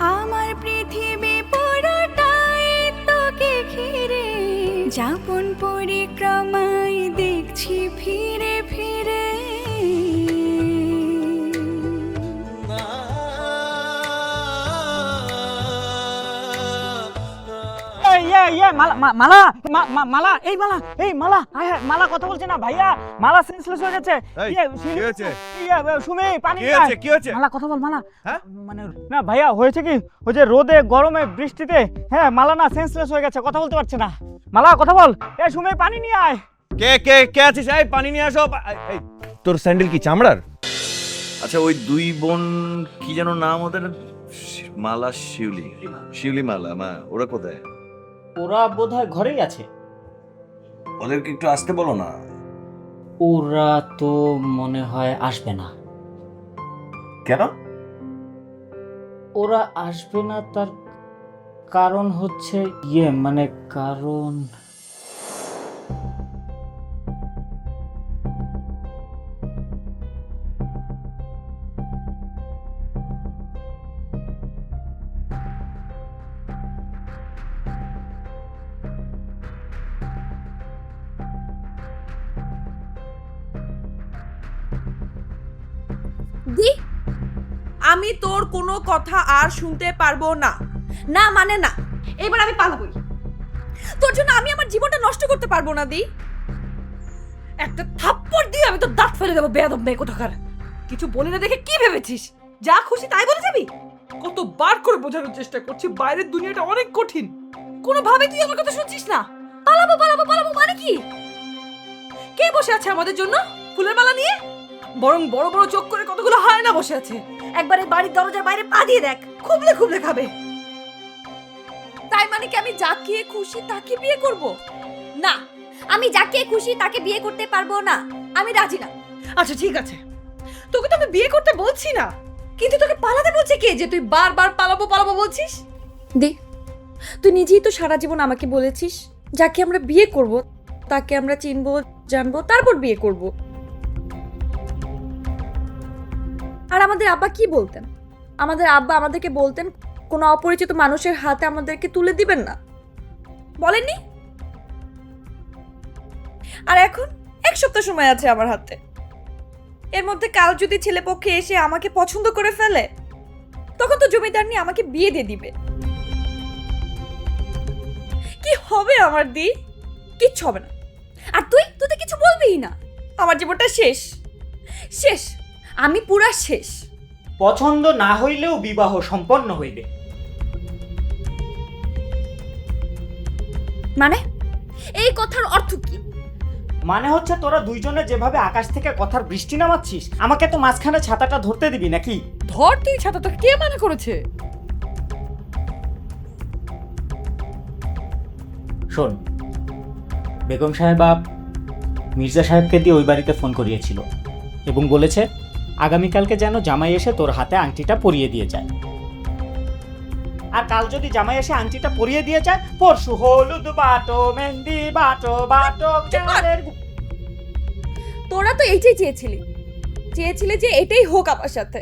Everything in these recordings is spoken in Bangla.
আমার পৃথিবী পুরোটাই তোকে ঘিরে যাপন পরিক্রমায় দেখছি ফিরে ফিরে। ইয়ে মালা মালা এই মালা এই মালা মালা কথা বলছে না ভাইয়া মালা সেন্সলেস হয়ে গেছে। ইয়ে? ইয়ে, সুমি পানি কি হয়েছে। মালা কথা বল মালা। হ্যাঁ? মানে না ভাইয়া হয়েছে কি? ওই যে রোদে গরমে বৃষ্টিতে হ্যাঁ মালা না সেন্সলেস হয়ে গেছে কথা বলতে পারছে না। মালা কথা বল। এ সুমি পানি নিয়ে আয়। কে কে কে আছিস? এই পানি নিয়ে আসো তোর স্যান্ডেল কি চামড়ার? আচ্ছা ওই দুই বোন কি যেন নাম ওদের? মালা শিউলি। শিউলি মালা মা ওরা কোথায়? ওরা বোধ হয় ঘরেই আছে। ওদেরকে একটু আসতে বলো না। ওরা তো মনে হয় আসবে না। কেন? ওরা আসবে না তার কারণ হচ্ছে ইয়ে মানে কারণ আমি তোর কোনো কথা আর শুনতে পারব না। না মানে না। এবার আমি পালাবই। তোর জন্য আমি আমার জীবনটা নষ্ট করতে পারব না, দি। একটা থাপ্পড় দিয়ে আমি তোর দাঁত ফেলে দেবো, বেয়াদব মেয়ে কোথাকার কিছু বলে না দেখে কি ভেবেছিস? যা খুশি তাই বলে যাবি? কতবার করে বোঝানোর চেষ্টা করছি, বাইরের দুনিয়াটা অনেক কঠিন। কোনোভাবে তুই আমার কথা শুনছিস না। পালাবো পালাবো পালাবো মানে কি? কে বসে আছে আমাদের জন্য ফুলের মালা নিয়ে? বরং বড় বড় চোখ করে কতগুলো হয় না বসে আছে। একবারে বাড়ির দরজার বাইরে পা দিয়ে দেখ। খুবলে খুবলে খাবে। তাই মানে কি আমি যাকে খুশি তাকে বিয়ে করব? না আমি যাকে খুশি তাকে বিয়ে করতে পারব না। আমি রাজি না। আচ্ছা ঠিক আছে। তোকে তো আমি বিয়ে করতে বলছি না। কিন্তু তোকে পালাতে বলছে কে যে তুই বারবার পালাবো পালাবো বলছিস? দে তুই নিজেই তো সারা জীবন আমাকে বলেছিস যাকে আমরা বিয়ে করব তাকে আমরা চিনবো জানব তারপর বিয়ে করব। আর আমাদের আব্বা কি বলতেন? আমাদের আব্বা আমাদেরকে বলতেন, কোনো অপরিচিত মানুষের হাতে আমাদেরকে তুলে দিবেন না। বলেননি? আর এখন? এক সপ্তাহ সময় আছে আমার হাতে। এর মধ্যে কাল যদি ছেলে পক্ষে এসে আমাকে পছন্দ করে ফেলে, তখন তো জমিদার নিয়ে আমাকে বিয়ে দিয়ে দিবে। কি হবে আমার দি? কিচ্ছু হবে না। আর তুই? তুই কিছু বলবিই না। আমার জীবনটা শেষ। শেষ। আমি পুরা শেষ। পছন্দ না হইলেও বিবাহ সম্পন্ন হইবে। মানে? এই কথার অর্থ কি? মানে হচ্ছে তোরা দুইজনে যেভাবে আকাশ থেকে কথার বৃষ্টি নামাচ্ছিস আমাকে তো মাঝখানে ছাতাটা ধরতে দিবি নাকি? ধর তুই ছাতা তোকে কে মানা করেছে? শোন বেগম সাহেবা মির্জা সাহেবকে দিয়ে ওই বাড়িতে ফোন করিয়েছিল এবং বলেছে আগামীকালকে যেন জামাই এসে তোর হাতে আংটিটা পরিয়ে দিয়ে যায়। আর কাল যদি জামাই এসে আংটিটা পরিয়ে দিয়ে যায় পরশু হলুদ বাটো মেহেন্দি বাটো বাটো চাঁদের তোরা তো এইটাই চেয়েছিলি। চেয়েছিলে যে এটাই হোক আমার সাথে।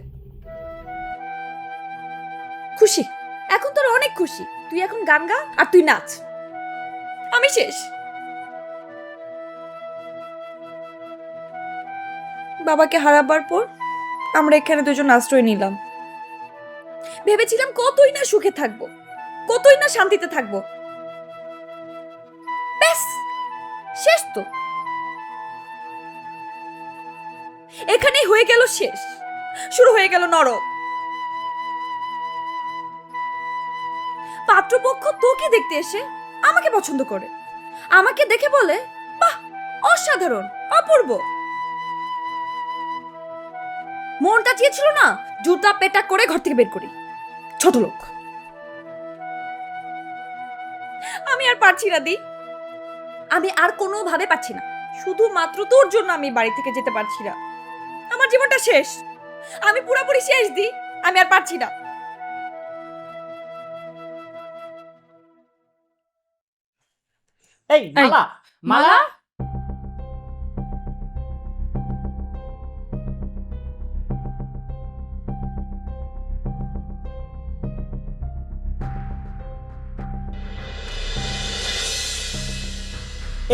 খুশি। এখন তোর অনেক খুশি। তুই এখন গান গা আর তুই নাচ। আমি শেষ। বাবাকে হারাবার পর আমরা এখানে দুজন আশ্রয় নিলাম। ভেবেছিলাম কতই না সুখে থাকব, কতই না শান্তিতে থাকব। শেষ তো। এখানেই হয়ে গেল শেষ, শুরু হয়ে গেল নরক। পাত্রপক্ষ তোকে দেখতে এসে আমাকে পছন্দ করে। আমাকে দেখে বলে, বাহ, অসাধারণ, অপূর্ব। মনটা চেয়েছিল না জুতা পেটা করে ঘর থেকে বের করি। ছোট লোক। আমি আর পারছি না দি। আমি আর কোনোভাবে পারছি না। শুধুমাত্র তোর জন্য আমি বাড়ি থেকে যেতে পারছি না। আমার জীবনটা শেষ। আমি পুরোপুরি শেষ দি। আমি আর পারছি না। এই মালা। মালা?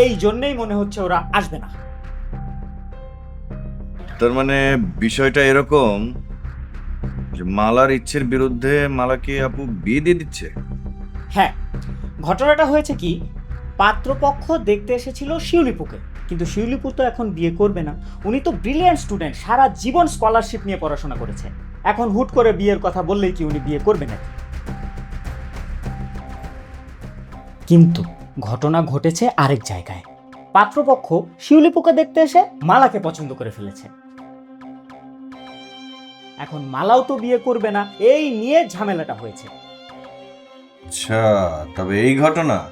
এই জন্যই মনে হচ্ছে ওরা আসবে না। তার মানে বিষয়টা এরকম যে মালার ইচ্ছের বিরুদ্ধে মালাকে আপু বিয়ে দিয়ে দিচ্ছে? হ্যাঁ ঘটনাটা হয়েছে কি পাত্রপক্ষ দেখতে এসেছিল শিউলিপুকে কিন্তু শিউলিপু তো এখন বিয়ে করবে না। উনি তো ব্রিলিয়ান্ট স্টুডেন্ট সারা জীবন স্কলারশিপ নিয়ে পড়াশোনা করেছে। এখন হুট করে বিয়ের কথা বললেই কি উনি বিয়ে করবে নাকি? কিন্তু ঘটনা ঘটেছে আরেক জায়গায়। পাত্রপক্ষ শিউলি পোকা দেখতে এসে মালাকে পছন্দ করে ফেলেছে। এখন মালাও তো বিয়ে করবে না এই নিয়ে ঝামেলাটা হয়েছে। আচ্ছা তবে এই ঘটনা?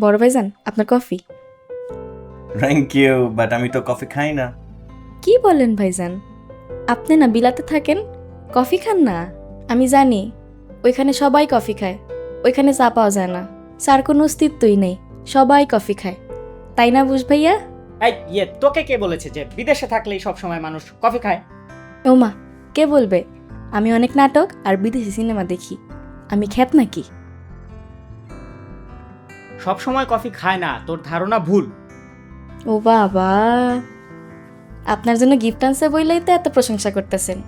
বড় ভাইজান আপনার কফি? থ্যাংক ইউ বাট আমি তো কফি খাই না। কি বলেন ভাইজান? আপনি না বিলাতে থাকেন কফি খান না। আমি জানি ওইখানে সবাই কফি খায়। ওইখানে চা পাওয়া যায় না। চার কোনো অস্তিত্বই নেই। সবাই কফি খায়। তাই না বুঝ ভাইয়া? এই ইয়ে তোকে কে বলেছে যে বিদেশে থাকলেই সব সময় মানুষ কফি খায়? ওমা কে বলবে? আমি অনেক নাটক আর বিদেশি সিনেমা দেখি। আমি খ্যাত নাকি? সব সময় কফি খায় না তোর ধারণা ভুল। ও বাবা আপনার জন্য গিফট আনছে বইলেই তো এত প্রশংসা করতেছেন।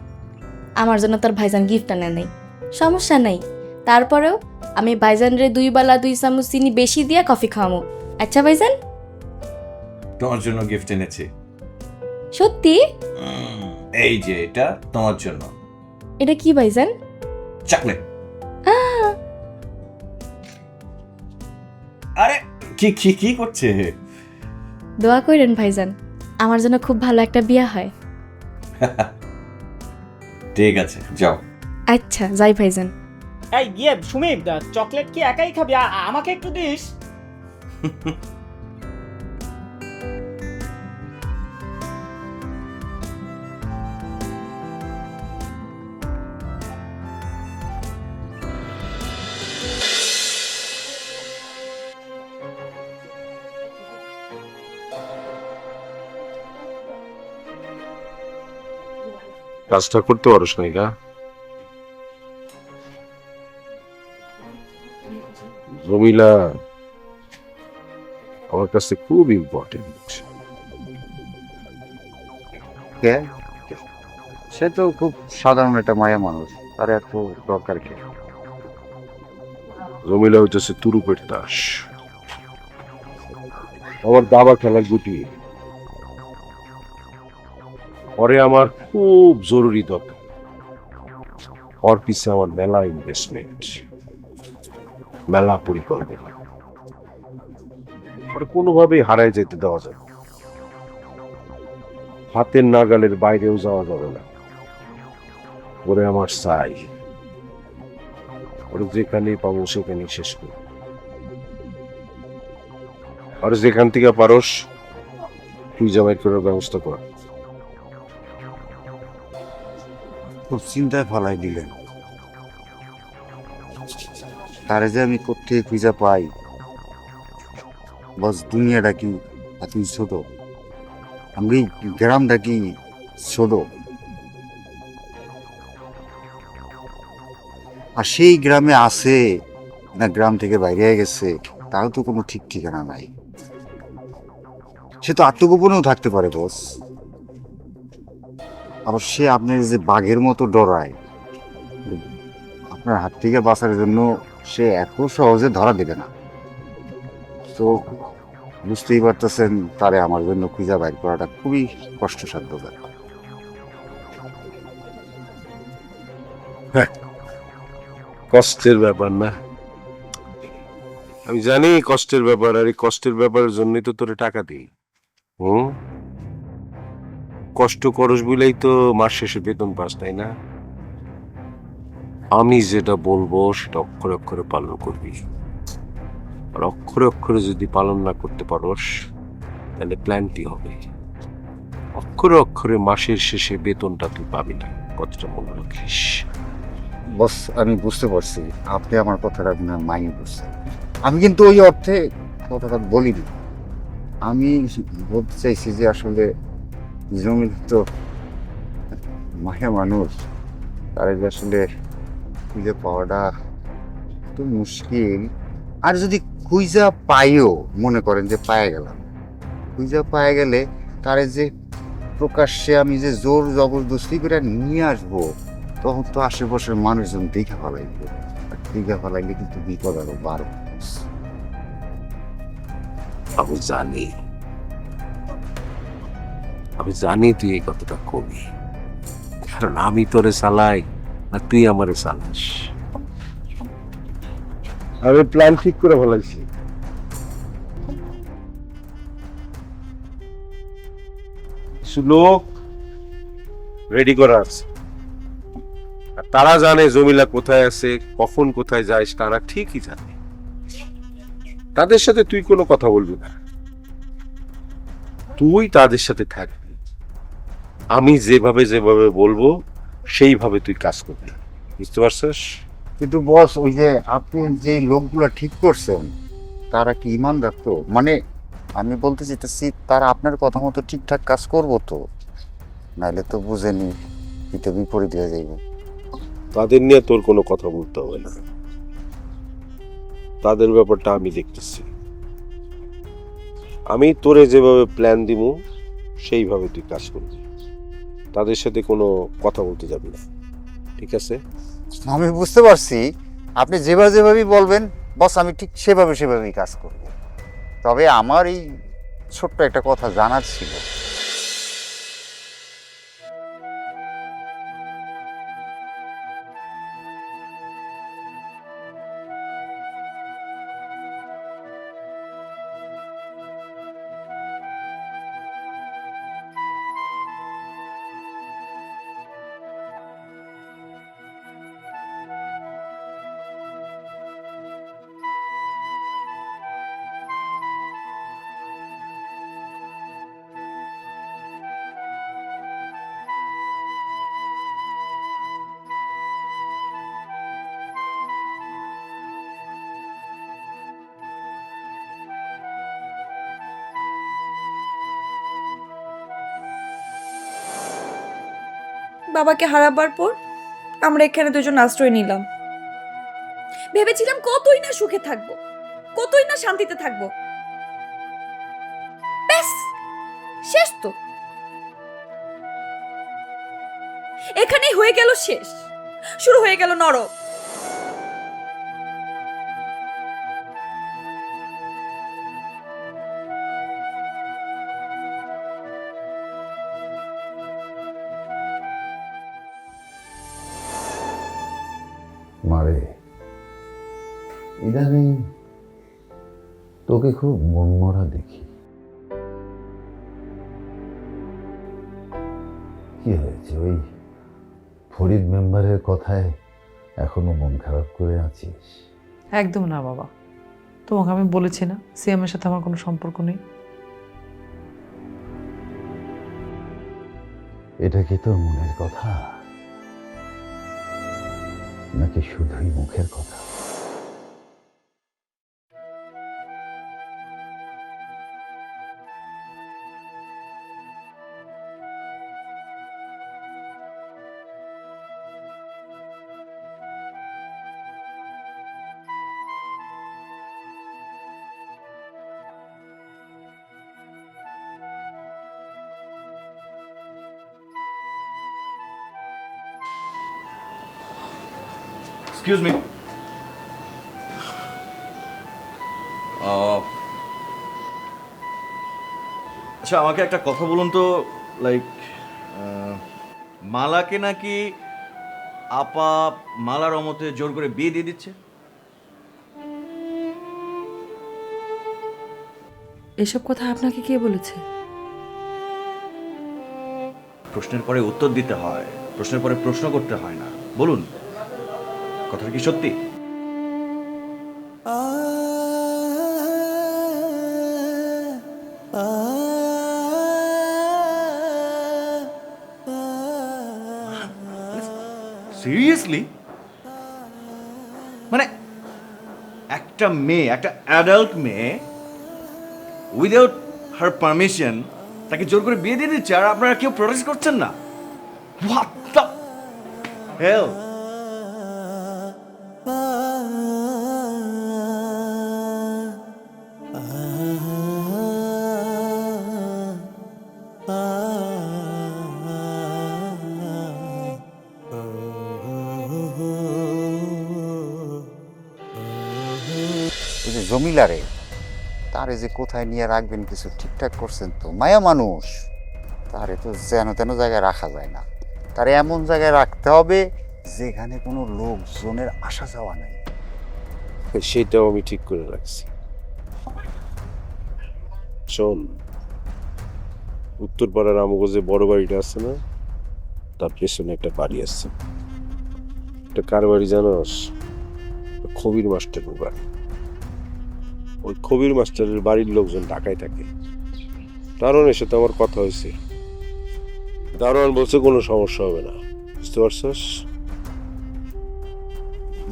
আমার জন্য তার ভাইজান গিফট আনে নেই। সমস্যা নাই। তারপরেও আমি ভাইজানরে দুই বেলা দুই চামচ চিনি বেশি দিয়ে কফি খাওয়ামো। আচ্ছা ভাইজান তোমার জন্য গিফট এনেছি। সত্যি? এই যে এটা তোমার জন্য। এটা কি ভাইজান চকলেট। আরে কি কি কি করছে? দোয়া করেন ভাইজান আমার জন্য খুব ভালো একটা বিয়া হয়। ঠিক আছে যাও। আচ্ছা যাই ভাইজান। এই ইয়ে সুমি চকলেট কি একাই খাবি? আ- আমাকে একটু দিস। কাজটা করতে পারোস নাই গা জমিলা আমার কাছে খুব ইম্পর্টেন্ট কে? সে তো খুব সাধারণ একটা মায়া মানুষ তার এত দরকার কে? জমিলা হইতেছে তুরুপের দাস। আমার দাবা খেলার গুটি। পরে আমার খুব জরুরি দরকার। ওর পিছে আমার মেলা ইনভেস্টমেন্ট মেলা পরিকল্পনা। কোনোভাবেই হারায় যেতে দেওয়া যাবে হাতের নাগালের বাইরেও যাওয়া যাবে না। ওরে আমার চাই ওর যেখানে পাবো সেখানে শেষ করি আর যেখান থেকে পারস, তুই জামাই করার ব্যবস্থা কর। খুব চিন্তায় ফলাই দিলেন। তারে যে আমি কোথেকে খুঁজে পাই? বস, দুনিয়াটা কি এতই ছোট? আমি গ্রামটা কি ছোট? আর সেই গ্রামে আছে না গ্রাম থেকে বাইরে গেছে তারও তো কোনো ঠিক ঠিকানা নাই। সে তো আত্মগোপনেও থাকতে পারে, বস। আবার সে আপনার যে বাঘের মতো ডরায়, আপনার হাত থেকে বাঁচার জন্য সে এত সহজে ধরা দেবে না। তো বুঝতেই পারতেছেন, তারে আমার জন্য খুঁজা বাইর করাটা খুবই কষ্টসাধ্য ব্যাপার। কষ্টের ব্যাপার না। আমি জানি কষ্টের ব্যাপার, আর এই কষ্টের ব্যাপারের জন্যই তো তোরে টাকা দিই। হুম? কষ্ট করস বলেই তো মাস শেষে বেতন পাস, তাই না? আমি যেটা বলব, সেটা অক্ষরে অক্ষরে পালন করবি। আর অক্ষরে অক্ষরে যদি পালন না করতে পারোস, তাহলে প্ল্যানটি হবে। অক্ষরে অক্ষরে মাসের শেষে বেতনটা তুই পাবি না কতটা মনে রাখিস। বস, আমি বুঝতে পারছি। আপনি আমার কথাটা না মাইনে বুঝছেন আমি কিন্তু ওই অর্থে কথাটা বলিনি। আমি বলতে চাইছি যে আসলে জমির তো মায়া মানুষ, তার আসলে খুঁজে পাওয়াটা তো মুশকিল। আর যদি খুঁজা পাইও, মনে করেন যে পায়ে গেলাম। খুঁজা পায়ে গেলে তারে যে প্রকাশ্যে আমি যে জোর জবরদস্তি করে নিয়ে আসব, তখন তো আশেপাশের মানুষজন দেখে ফেলাইবে। আর দেখে ফেলাইলে কিন্তু বিপদ আরও বাড়বে। আমি জানি। আমি জানি তুই এই কথাটা কবি। কারণ আমি তোরে চালাই। না তুই আমারে চালাস আমি প্ল্যান ঠিক করে ফেলাইছি। কিছু লোক রেডি করা আছে। আর তারা জানে জমিলা কোথায় আছে কখন কোথায় যায় তারা ঠিকই জানে। তাদের সাথে তুই কোনো কথা বলবি না। তুই তাদের সাথে থাকবি। আমি যেভাবে যেভাবে বলব সেইভাবে তুই কাজ করবি। বুঝতে পারছিস? কিন্তু বস ওই যে আপনি যে লোকগুলো ঠিক করছেন তারা কি ইমানদার তো? মানে আমি বলতে চাইতেছি তারা আপনার কথা মতো ঠিকঠাক কাজ করব তো? নাইলে তো বুঝেনি এটা বিপরীত হয়ে যাইবে। তাদের নিয়ে তোর কোনো কথা বলতে হবে না। তাদের ব্যাপারটা আমি দেখতেছি। আমি তোরে যেভাবে প্ল্যান দিব সেইভাবে তুই কাজ করবি। তাদের সাথে কোনো কথা বলতে যাবি না। ঠিক আছে? আমি বুঝতে পারছি, আপনি যেভাবে যেভাবেই বলবেন, বস, আমি ঠিক সেভাবে সেভাবেই কাজ করব। তবে আমার এই ছোট্ট একটা কথা জানার ছিল। বাবাকে হারাবার পর আমরা এখানে দুজন আশ্রয় নিলাম। ভেবেছিলাম কতই না সুখে থাকব, কতই না শান্তিতে থাকব। ব্যাস, শেষ তো। এখানেই হয়ে গেল শেষ, শুরু হয়ে গেল নরক। মারে। ইদানিং তোকে খুব মনমরা দেখি। কি হয়েছে? ওই ফরিদ মেম্বারের কথায় এখনও মন খারাপ করে আছিস? একদম না বাবা। তোমাকে আমি বলেছি না সিএমের সাথে আমার কোনো সম্পর্ক নেই। এটা কি তোর মনের কথা? নাকি শুধুই মুখের কথা এক্সকিউজ মি আচ্ছা আমাকে একটা কথা বলুন তো লাইক মালাকে নাকি আপা মালার অমতে জোর করে বিয়ে দিয়ে দিচ্ছে? এসব কথা আপনাকে কে বলেছে? প্রশ্নের পরে উত্তর দিতে হয় প্রশ্নের পরে প্রশ্ন করতে হয় না। বলুন। কথাটা কি সত্যি? সিরিয়াসলি মানে একটা মেয়ে, একটা অ্যাডাল্ট মেয়ে উইদাউট হার পারমিশন তাকে জোর করে বিয়ে দিয়ে দিচ্ছে আর আপনারা কেউ প্রোটেস্ট করছেন না? হোয়াট দ্য হেল যে তারে যে কোথায় নিয়ে রাখবেন কিছু ঠিকঠাক করছেন তো, মায়া মানুষ। তারে তো যেন তেন জায়গায় রাখা যায় না। তারে এমন জায়গায় রাখতে হবে যেখানে কোনো লোকজনের আসা যাওয়া নাই। সেটাও আমি ঠিক করে রাখছি। শোন, উত্তরপাড়ার আমগো যে বড় বাড়িটা আছে না, তার পেছনে একটা বাড়ি আছে। এটা কার বাড়ি জানোস? খবির মাস্টারের বাড়ি। ওই খবির মাস্টারের বাড়ির লোকজন ঢাকায় থাকে। দারোয়ানের সাথে আমার কথা হয়েছে। দারোয়ান বলছে, কোনো সমস্যা হবে না। বুঝতে পারছস?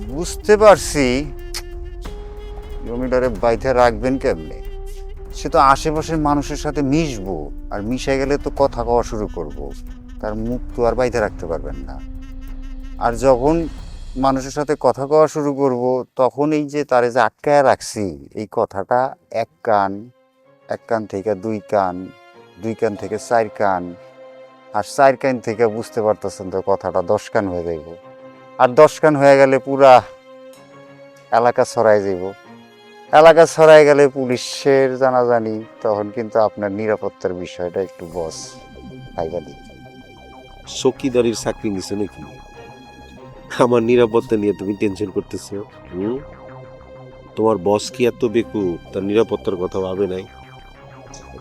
বুঝতে পারছি। জমিটারে বাইতে রাখবেন কেমনে? সে তো আশেপাশের মানুষের সাথে মিশবো, আর মিশে গেলে তো কথা কওয়া শুরু করব। তার মুখ তো আর বাইতে রাখতে পারবেন না। আর যখন মানুষের সাথে কথা কওয়া শুরু করব, তখন এই যে তারে যে আটকায় রাখছি, এই কথাটা এক কান এক কান থেকে দুই কান দুই কান থেকে চার কান, আর চার কান থেকে বুঝতে পারতেছেন তো কথাটা দশ কান হয়ে যাইব। আর দশ কান হয়ে গেলে পুরা এলাকা ছড়াই যাইব। এলাকা ছড়াই গেলে পুলিশের জানাজানি, তখন কিন্তু আপনার নিরাপত্তার বিষয়টা একটু বস ভাইবা দিই চকিদারির চাকরি নিছে নাকি? আমার নিরাপত্তা নিয়ে তুমি টেনশন করতেছো, হুম? তোমার বস কি এত বেকু তার নিরাপত্তার কথা ভাবে নাই।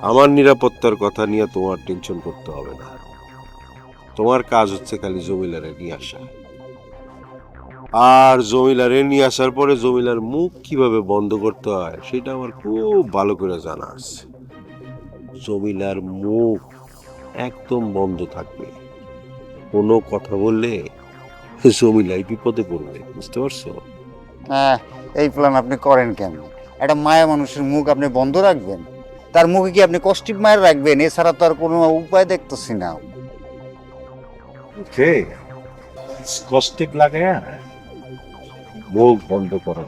আমার নিরাপত্তার কথা নিয়ে তোমার টেনশন করতে হবে না। তোমার কাজ হচ্ছে খালি জমিলারে নিয়ে আসা। আর জমিলারে নিয়ে আসার পরে জমিলার মুখ কীভাবে বন্ধ করতে হয়, সেটা আমার খুব ভালো করে জানা আছে। জমিলার মুখ একদম বন্ধ থাকবে। কোনো কথা বললে জমিলাই বিপদে পড়বে বুঝতে পারছ? হ্যাঁ এই প্ল্যান আপনি করেন কেন? একটা মায়া মানুষের মুখ আপনি বন্ধ রাখবেন? তার মুখে কি আপনি কষ্টিপ মায়ের রাখবেন? এছাড়া তো আর কোনো উপায় দেখতেছি না। কষ্টিক লাগে মুখ বন্ধ করো।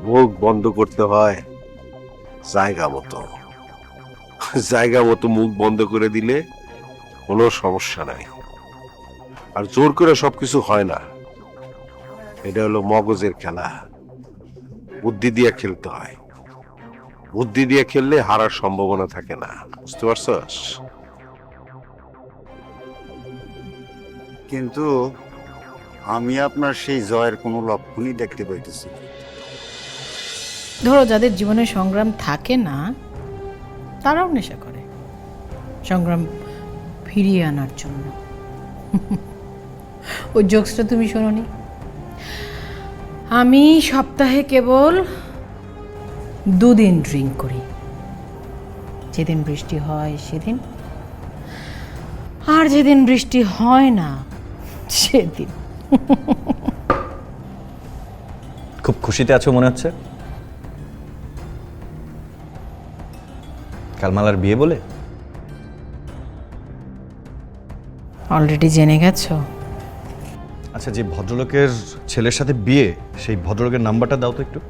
মুখ বন্ধ করতে হয় জায়গা মতো। জায়গা মতো মুখ বন্ধ করে দিলে কোনো সমস্যা নাই। আর জোর করে সবকিছু হয় না। এটা হলো মগজের খেলা। বুদ্ধি দিয়ে খেলতে হয়। বুদ্ধি দিয়ে খেললে হারার সম্ভাবনা থাকে না। বুঝতে পারছস? কিন্তু আমি আপনার সেই জয়ের কোনো লক্ষণই দেখতে পাইতেছি। ধরো যাদের জীবনে সংগ্রাম থাকে না তারাও নেশা করে। সংগ্রাম ফিরিয়ে আনার জন্য। ওই জোকসটা তুমি শোনোনি? আমি সপ্তাহে কেবল দুদিন ড্রিঙ্ক করি। যেদিন বৃষ্টি হয়, সেদিন। আর যেদিন বৃষ্টি হয় না, সেদিন। খুব খুশিতে আছো মনে হচ্ছে? কালমালার বিয়ে বলে? অলরেডি জেনে গেছো? আচ্ছা যে ভদ্রলোকের ছেলের সাথে বিয়ে সেই ভদ্রলোকের নাম্বারটা দাও তো একটু।